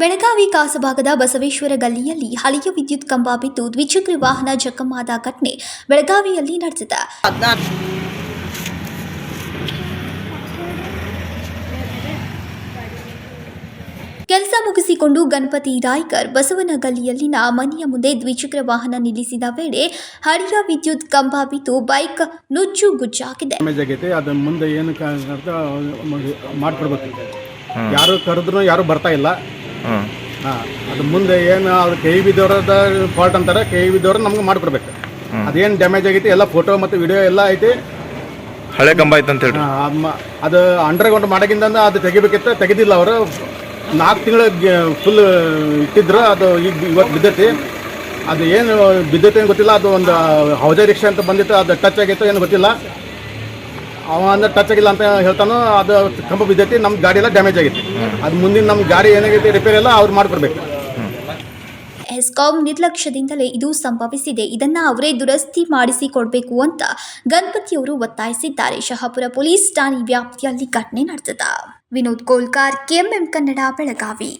ಬೆಳಗಾವಿ ಕಾಸಭಾಗದ ಬಸವೇಶ್ವರ ಗಲ್ಲಿಯಲ್ಲಿ ಹಳೆಯ ವಿದ್ಯುತ್ ಕಂಬ ಬಿದ್ದು ದ್ವಿಚಕ್ರ ವಾಹನ ಜಖಮಾದ ಘಟನೆ ಬೆಳಗಾವಿಯಲ್ಲಿ ನಡೆದಿದೆ. ಕೆಲಸ ಮುಗಿಸಿಕೊಂಡು ಗಣಪತಿ ರಾಯ್ಕರ್ ಬಸವನ ಗಲ್ಲಿಯಲ್ಲಿನ ಮನೆಯ ಮುಂದೆ ದ್ವಿಚಕ್ರ ವಾಹನ ನಿಲ್ಲಿಸಿದ ವೇಳೆ ಹಳೆಯ ವಿದ್ಯುತ್ ಕಂಬ ಬಿದ್ದು ಬೈಕ್ ನುಚ್ಚು ಗುಜ್ಜಾಗಿದೆ ಡ್ಯಾಮೇಜ್ ಆಗೈತೆ ಅದು ಮುಂದೆ ಏನು ಮಾಡ್ಕೊಡ್ಬೇಕು. ಯಾರು ಕರೆದ್ರು ಯಾರು ಬರ್ತಾ ಇಲ್ಲ. ಹಾಂ ಅದು ಮುಂದೆ ಏನು ಅವ್ರು ಕೈ ಬಿದ್ದವ್ರದ ಫಾಲ್ಟ್ ಅಂತಾರೆ ಕೈ ಬಿದ್ದವ್ರ ನಮ್ಗೆ ಮಾಡ್ಕೊಡ್ಬೇಕು. ಅದೇನು ಡ್ಯಾಮೇಜ್ ಆಗೈತಿ ಎಲ್ಲ ಫೋಟೋ ಮತ್ತು ವಿಡಿಯೋ ಎಲ್ಲ ಐತಿ. ಹಳೆ ಕಂಬ ಐತೆ ಅಂತ ಹೇಳಿ ಅದ್ ಅಂಡರ್ಗ್ರೌಂಡ್ ಮಾಡಾಗಿಂದ ಅದು ತೆಗಿಬೇಕಿತ್ತು ತೆಗೆದಿಲ್ಲ ಅವರು. ನಾಲ್ಕು ತಿಂಗಳು ಫುಲ್ ಇಟ್ಟಿದ್ರು ಅದು ಈಗ ಇವತ್ತು ಬಿದ್ದೈತಿ. ಅದು ಏನು ಬಿದ್ದೈತೆ ಏನು ಗೊತ್ತಿಲ್ಲ ಅದು ಒಂದು ಹೌಜಾ ರಿಕ್ಷಾ ಅಂತ ಬಂದಿತ್ತು ಅದು ಟಚ್ ಆಗಿತ್ತು ಏನು ಗೊತ್ತಿಲ್ಲ. ಅವ ಅಂದ್ರೆ ಟಚ್ ಆಗಿಲ್ಲ ಅಂತ ಹೇಳ್ತಾನೋ, ಅದು ಕಂಬ ಬಿದ್ದೈತಿ ನಮ್ಮ ಗಾಡಿ ಎಲ್ಲ ಡ್ಯಾಮೇಜ್ ಆಗೈತಿ. ಅದು ಮುಂದಿನ ನಮ್ಮ ಗಾಡಿ ಏನಾಗೈತಿ ರಿಪೇರ್ ಎಲ್ಲ ಅವ್ರು ಮಾಡ್ಕೊಡ್ಬೇಕು. ಎಸ್ಕಾಂ ನಿರ್ಲಕ್ಷ್ಯದಿಂದಲೇ ಇದು ಸಂಭವಿಸಿದೆ. ಇದನ್ನ ಅವರೇ ದುರಸ್ತಿ ಮಾಡಿಸಿಕೊಡ್ಬೇಕು ಅಂತ ಗಣಪತಿಯವರು ಒತ್ತಾಯಿಸಿದ್ದಾರೆ. ಶಹಾಪುರ ಪೊಲೀಸ್ ಠಾಣೆ ವ್ಯಾಪ್ತಿಯಲ್ಲಿ ಘಟನೆ ನಡೆದಿದೆ. ವಿನೋದ್ ಕೋಲ್ಕಾರ್, ಕೆಎಂಎಂ ಕನ್ನಡ, ಬೆಳಗಾವಿ.